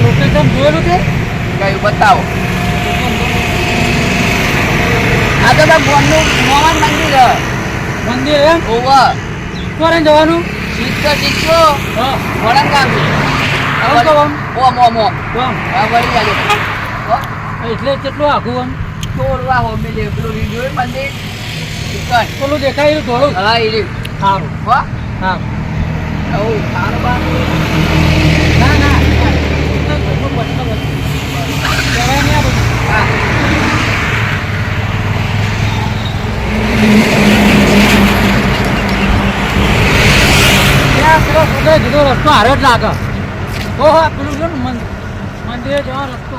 Location જોયેલું છે કયું બતાવો આ તો ગોમનું મોહન મંદિર હ. મંદિર એમ ઓવર કોને જવાનું શીખતો હા વળંગ ગામ. ઓમ ઓમ ઓમ. આ વળી જાજો. એટલે કેટલું આખું આમ તોડવા હોમી લે પેલું હોય મંદિર પેલું દેખાય થોડું હા એ. સારું હો હા રસ્તો હારો જ લાગે ઓહો પેલું છે ને મંદિર મંદિરે જવાનો રસ્તો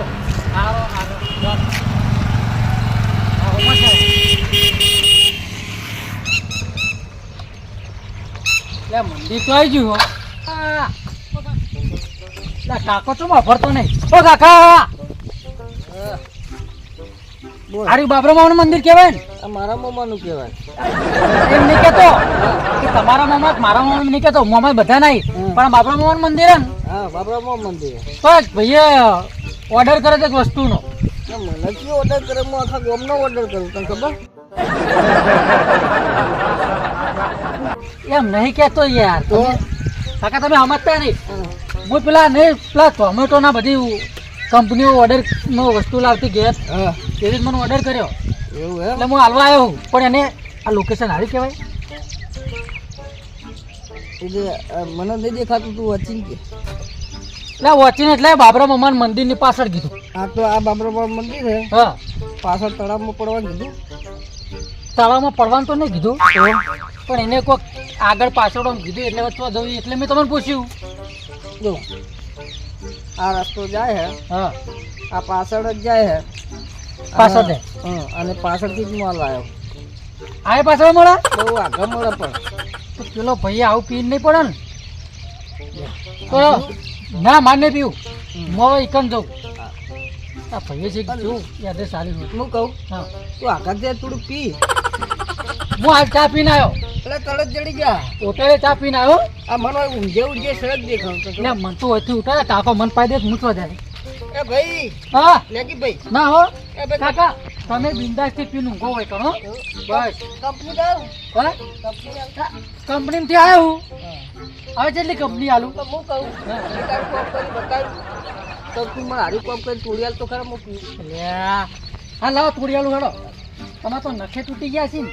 હારો હારો બસ. હા, હોમાં છે. લે મંદિર તો આવી ગયું લે કાકો તો વાપરતો નહીં. ઓ કાકા! હારી બાબરા મામાનું મંદિર કહેવાય ને? મારા મમ્માનું કહેવાય. એમ નહીં કહેતો. કે તમારા મામા મારા મામા નહીં કેતો મામા બધા નહીં. પણ બાબરા મામાનું મંદિર ને? હા બાબરા મોમ મંદિર બસ ભાઈએ ઓર્ડર કરે છે વસ્તુનો. મને કયો ઓર્ડર કરે? હું આખા ગોમનો ઓર્ડર કરું તને ખબર? એમ નહીં કેતો યાર. તો? કાકા તમે સમજતા નહીં. હું. પેલા નહીં પેલા ટોમેટો ના બધી કંપનીઓ ઓર્ડર નો વસ્તુ લાવતી ગેસ તેવી મને ઓર્ડર કર્યો. એવું એટલે હું હાલવા આવ્યો છું. પણ એને આ લોકેશન હારી કહેવાય. એટલે મને નહીં દેખાતું તું વચીન કે? એટલે વોચીને એટલે બાબરા મામાના મંદિરની પાછળ કીધું. હા તો આ બાબરા મંદિર છે? હા. પાછળ તળાવમાં પડવાનું કીધું? તળાવમાં પડવાનું તો નહીં કીધું. પણ એને કોઈક આગળ પાછળ કીધું એટલે વચવા જવું એટલે મેં તમને પૂછ્યું. જો. આ રસ્તો જાય હે. હા. આ પાછળ જ જાય હે. પાછળ હા અને પાછળથી જ માલ આવ્યો. આ પાછળ મળે? બહુ આગળ મળે પણ. તો પેલો ભાઈ આવું પીન નહીં પડે ને? તો ના માને પીવું. મોડો એકમ જવું આ ભાઈએ છે જોઉં યાદ સારી હું કહું? હા. તું આગળ જાય થોડું પી. હું આ ચા પીને આવ્યો. એટલે તરત જડી ગયા. હોટેલે ચા પીને આવ્યો આ મને ઊંઘે ઊંઘે સરસ તો એટલે મન તો હોયથી ઉઠાડે કાકો મન પાઈ દે મૂચવા જાય. એ ભાઈ હા? લેકી ભાઈ. ના હો. એ ભાઈ કાકા તમે બિંદાસથી પીને ઊંઘો હોય કરો બસ. કંપની દાવ હા? કંપની આવ્યો હું? હવે જેટલી કંપની આલું? તો હું કહું. તારું કોમ કરી બતાવ્યું તો તું મને હારું કોમ કરી તોડિયાલ તો ખરા મૂકી લ્યા. હા લાવો તોડિયાલું હેડો. તમારે તો નખે તૂટી ગયા છે ને.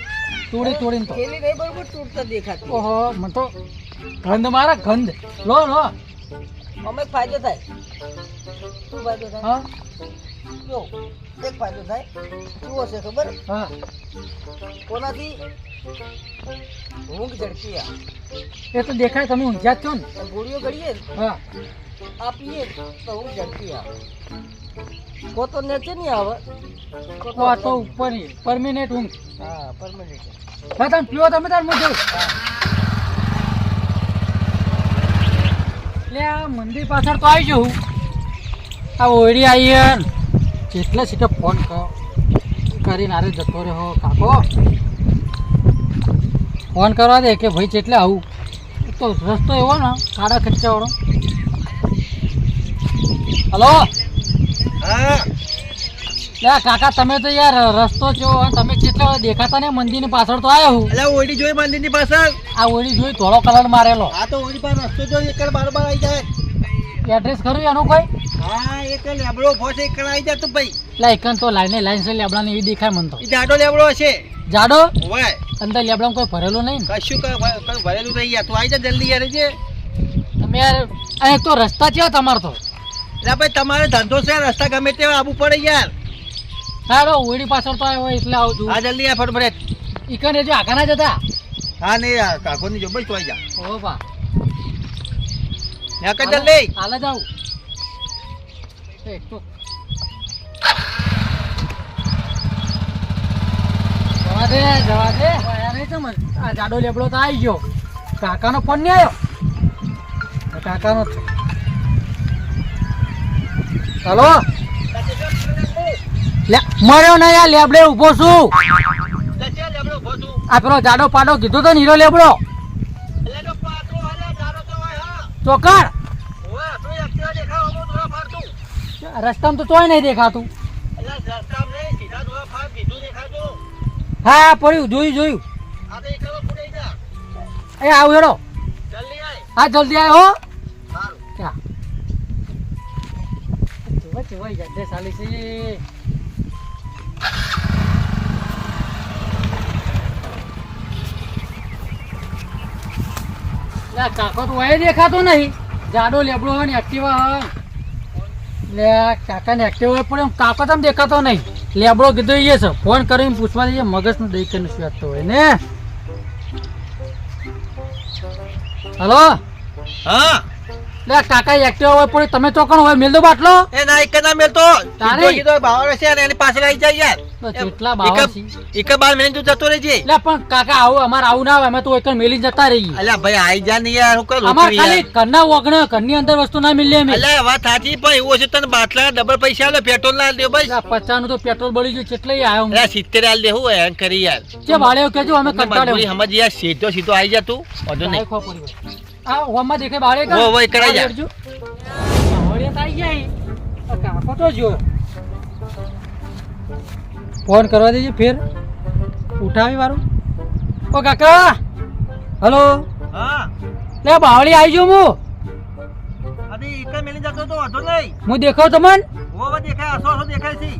તોડી તોડીને પેલી નહીં બરોબર તૂટતા દેખાતી. ઓહો મને તો ગંધ મારા ગંધ. લો લો. અમે ફાયદો થાય. શું ફાયદો થાય? હા? જો એક ફાયદો થાય. શું હશે ખબર? હા. કોનાથી? ઊંઘ ઝડપી એ તો દેખાય તમે ઊંઘ્યા છો ને. ગોળીઓ ગળીએ હા. આ તો હું ઝડપી આવે. કોતો નીચે નહીં આવે. કોતો તો ઉપર. પરમિનેન્ટ ઊંઘ. હા પરમેનન્ટ હા તમે પીવો તમે તાર મુજબ એટલે આ મંદિર પાછળ તો આવી જવું આ ઓળી આવી હે જેટલે સીધો ફોન કરો. કરીને આરે જતો રહ્યો કાકો. ફોન કરવા દે કે ભાઈ જેટલે આવું. તો રસ્તો એવો ને કાળા ખર્ચાવાળો. હલો? હા. લે કાકા તમે તો યાર રસ્તો છો તમે કેટલા દેખાતા ને મંદિરની પાછળ તો આવ્યો હું. એટલે ઓડી જોઈ મંદિરની પાછળ? આ ઓડી જોઈ ધોળો કલર મારેલો. આ તો ઓડી પાસે રસ્તો જોઈ એકડ બાર બાર આવી જાય. એડ્રેસ ખરું એનું કોઈ? હા એક લેબડો ફોસે એક આવી જાય તો ભાઈ. લા એકન તો લાઈને લાઈન છે લેબડાની એવી દેખાય મન તો. એ જાડો લેબડો હશે. જાડો? હોય અંદર લેબડા કોઈ ભરેલું નહીં કશું ભરેલું નહીં યાર તું આવી જા જલ્દી યાર જે તમે યાર અહીં તો રસ્તા છે તમારે તો. એટલે ભાઈ તમારે ધંધો છે રસ્તા ગમે તે આવવું પડે યાર. સારો ઓયડી પાછળ તો આવ્યો એટલે આવું છું. આ જલ્દી આ ફટફટ. ઈકન એ જો આગળ ના જતા? હા ને યાર કાકો ની જો ભાઈ તું જા. ઓ બા. ને કે જલ્દી. હાલે જાઉં. એક તો. જવા દે જવા દે. નહીં સમજ આ જાડો લેબડો તો આવી ગયો. કાકાનો ફોન નહીં આવ્યો? કાકાનો. હલો? લે મળ્યો ને યાર લેબડે ઊભો છું. આ પેલો જાડો પાડો કીધું તો ને હીરો લેબડો. ફાડતું રસ્તામાં તો તોય નહીં દેખાતું. હા પડ્યું જોયું જોયું. એ આવું હેડો. હા જલ્દી આવ્યો ચુવા ચુવા યાદ છે. કાકો તો વહે દેખાતો નહીં. જાડો લેબડો હોય ને એક્ટિવા હોય. લે કાકાને એક્ટિવા હોય પણ કાકો તમે દેખાતો નહીં. લેબડો કીધું એ છે. ફોન કરીને પૂછવા દઈએ મગજનું દઈ કરીને શું હોય ને? હલો? હા. લે કાકા એક્ટિવા હોય પણ તમે ચોકણ હોય? મેલ દો બાટલો. એ ના એક ના મેલતો તારે? કીધો બાવળ છે અને એની પાછળ આવી જાય યાર. કેટલા બાવા છે. એક બાર મેલી તું જતો રહેજે. લે પણ કાકા આવું અમારે આવું ના આવે અમે તો એક મેલી જતા રહીએ. અલ્યા ભાઈ આઈ જા ને યાર હું કરું અમાર ખાલી કરના વગણ ઘરની અંદર વસ્તુ ના મિલે અમે. અલ્યા વાત સાચી પણ એવું છે તને બાટલા ડબલ પૈસા આલે પેટ્રોલ ના દે ભાઈ. પચાસનું તો પેટ્રોલ બળી ગયું કેટલે આવ્યો અલ્યા સિત્તેર આલ દે હું હેરાન કરી યાર. જે ભાડે કેજો અમે મજબૂરી કંટાળે સમજ યાર સીધો સીધો આઈ જા તું. વાંધો નહીં. આ ઓમાં દેખે ભાડે કા ઓ એ કરાઈ જા. ભાડે તો આઈ જાય કાકો તો જો. ફોન કરવા દેજે ફેર. ઉઠાવી વારું ઓ કાકા. હલો. હા. લે બાવળી આવી જો હું. અરે એક મેલી જાતો તો વાંધો નહીં. હું દેખાવ તમને? વો વો દેખાય આસો આસો દેખાય છે.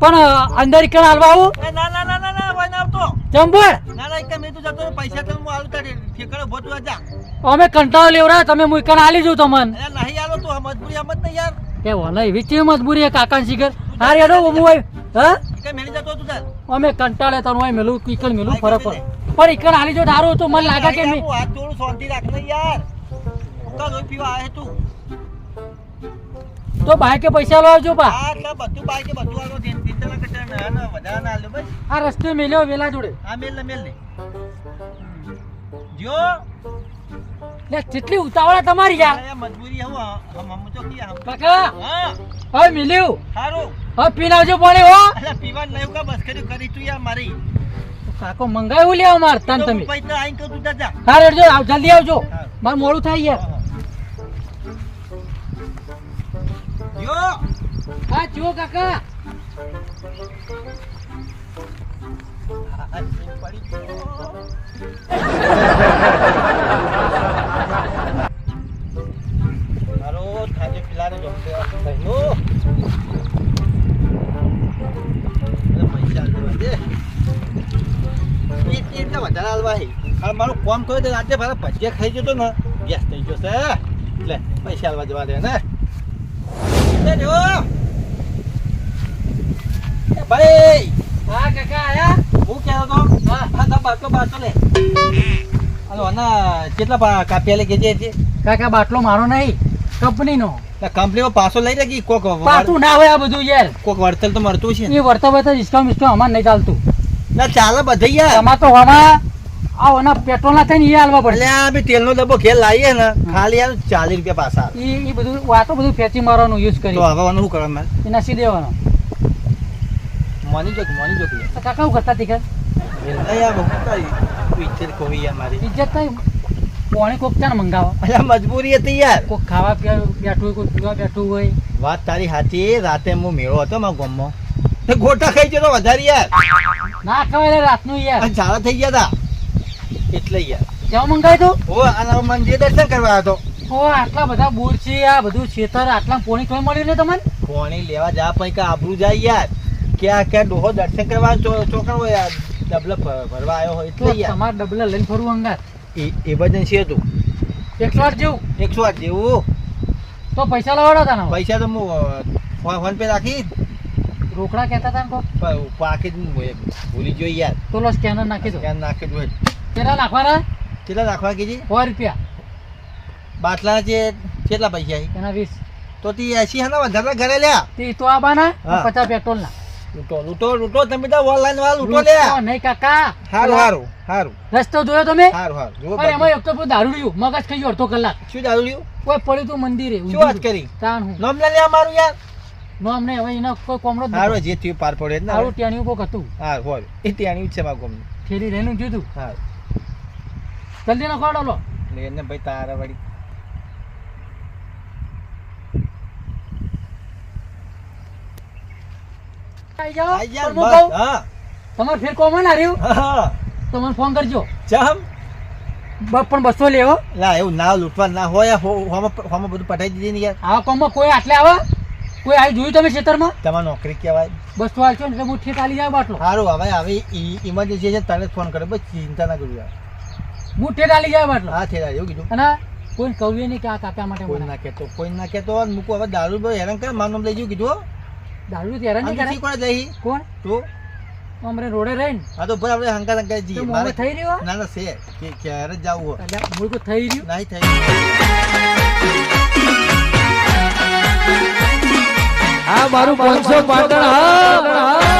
પણ અંદર ikkan હાલવા આવું? એ ના ના ના ના ના ભાઈ ના આવતો. ચંપર ના ના એક મેં તું જતો પૈસા તને હું આલું તારે ઠેકાણે તું જા. અમે કંટાળો લેવરા તમે હું ikkan આલી જો તમને. અરે નહીં આલો તું આ મજબૂરી આમ જ નહીં યાર. કે વલા એવી મજબૂરી હે કાકા શિખર? હાર હેડો હું હોય. હ? કે મેલી જતો તું તાર. અમે કંટાળે તને હોય મેલું ikkan મેલું ફરક પર પણ ikkan આલી જો ધારો તો મન લાગે કે મે હું હાથ જોડું શાંતિ રાખ ને યાર. તો લોઈ પીવા આયે તું. તો બાઈકે પૈસા લાવજો બા હા બધું ભાઈ કે બધું આલો દિન દિન આ રસ્તે મેલ્યો વેલા જોડે. આ મેલ ને મેલ ને. જો. લે કેટલી ઉતાવળા તમારી યાર. મજબૂરી હું હમ તો કી કાકા. હા. હવે મિલ્યું. સારું હવે પીનાવજો આવજો પાણી હો. અલા પીવા નહીં કા બસ કરી કરી તું યાર મારી. કાકો મંગાવ્યું લેવા માર તન તો તમે. પૈસા આઈને કહું તું જા હા રેડજો આવ જલ્દી આવજો. માર મોડું થાય યાર. જો. હા જો કાકા. મારો કોમ થયું આજે મારા ભજીયા ખાઈ જતો ને ગેસ થઈ ગયો છે એટલે પૈસા હાલવા જવા દે ને જો ભાઈ. હા કાકા આયા? હું કહેતો તો હા હા તો બાટલો બાટલો લે. હાલો આના કેટલા કાપ્યા લે કેજે છે? કાકા બાટલો મારો નહીં કંપનીનો. કંપનીમાં પાછો લઈ રાખી કોક પાછું ના હોય આ બધું યાર. કોક વર્તલ તો મળતું છે એ વર્તા વર્તા ડિસ્કાઉન્ટ ડિસ્કાઉન્ટ અમારે નહીં ચાલતું. ના ચાલે બધે યાર. અમાર તો હવા આ ઓના પેટ્રોલ ના થઈને એ હાલવા પડે આ બી તેલનો ડબ્બો ખેલ લાવીએ ને ખાલી યાર ચાલીસ રૂપિયા પાછા એ બધું વાતો બધું ફેંચી મારવાનું યુઝ તો કરી હવે આનું શું કરવાનું એના સી દેવાનો. મોની જોક મોની જોક. તો. કાકા હું કરતા એટલે યાર બહુ કોઈ ઇજ્જત ખોવી યાર મારી. ઇજ્જત થાય પોણી કોક ત્યાં મંગાવો. અલ્યા મજબૂરી હતી યાર. કોક ખાવા પીવા બેઠું હોય કોઈ પીવા બેઠું હોય. વાત તારી સાચી રાતે હું મેળો હતો મારા ગામમાં. તે ગોટા ખાઈ જતો વધારે યાર. ના ખવાય રાતનું યાર. ઝાડા થઈ ગયા હતા એટલે યાર. કેવું મંગાવ્યું ઓ આના મંદિર દર્શન કરવા આવ્યો હતો. ઓ આટલા બધા બોર છે આ બધું છેતર આટલા પોણી કોઈ મળ્યું ને તમને? પોણી લેવા જા પછી કે આબરૂ જાય યાર. ક્યાં ક્યાં ડોહો દર્શન કરવા ચો- ચોકણ હોય યાર ડબલ ભરવા આવ્યો હોય એટલે તમારે ડબલા લઈને ફરવું અંગાર? ઇમરજન્સી હતું. એકસો આઠ જેવું? એકસો આઠ જેવું. તો પૈસા લાવડો હતા પૈસા તો હું ફોન પે રાખી. રોકડા કહેતા હતા ને પાકી પ- ભૂલી જોઈ યાર. તો લો સ્કેનર નાખી દો. સ્કેનર નાખી દો કેટલા નાખવાના? કેટલા નાખવા કીધી? સો રૂપિયા. બાટલા છે કેટલા પૈસા એના વીસ. તો તી એસી હા વધારે ઘરે લ્યા. તે તો આ બાના પચાસ પેટ્રોલ ના લૂંટો લૂંટો લૂંટો તમે તો ઓનલાઈન વાળા લૂંટો લે. નહીં કાકા. હારું હારું હારું. રસ્તો જોયો તમે? હારું હારું. પણ એમાં એક તો પેલું દારૂ રહ્યું. મગજ ખાઈ ગયો અડધો કલાક. શું દારૂ લ્યું કોઈ પડ્યું તું મંદિરે. શું વાત કરી? તાણ હું. નામ લે લ્યા મારું યાર. નો અમને હવે એના કોઈ કોમડો હારો જે થયું પાર પડે ને હારું ટેણિયું કોક હતું. હા હોય. એ જ છે મારું ગમનું. થેલી લઈને જોયું હા જલ્દી નાખો લો. એટલે એને ભાઈ તારા વાળી આઈ જાઓ આઈ જા, પણ હું બસ, કહું, હા તમારે ફેર કોમન હાર્યું હા તો મને ફોન કરજો. ચમ? પણ બસો લેવો. લા એવું ના લૂંટવા ના હોય હોમાં બધું પટાઈ દીધી ને યાર. આવા કોમમાં કોઈ આટલે આવે? કોઈ આવી જોયું તમે ખેતરમાં? તમારે નોકરી કહેવાય. બસો હાલશો ને એટલે હું ઠેક આલી જાય બાટલો. સારું હવે હવે ઇમરજન્સી છે તને ફોન કરે બસ ચિંતા ના કરું યાર હું ઠેક આલી જાય બાટલો. હા આવી એવું કીધું. અને કોઈ કહ્યું નહીં કે આ કાકા માટે કોઈ ના કહેતો કોઈ ના કહેતો મૂકું હવે દારૂ હેરાન કરે મારું નામ લઈ જવું કીધું. દારૂ ત્યારે નહીં આમ કરે શી કોણે જઈ? કોણ? તું? અમરે રોડે રહીને. હા તો ભાઈ આપણે હંકા હંકા જી મારે થઈ રહ્યો ના ના છે. કે ક્યારે જવું હોય એટલે મૂળ કોઈ થઈ રહ્યું. નહીં થઈ આ મારું પાંચસો પાટણ હા.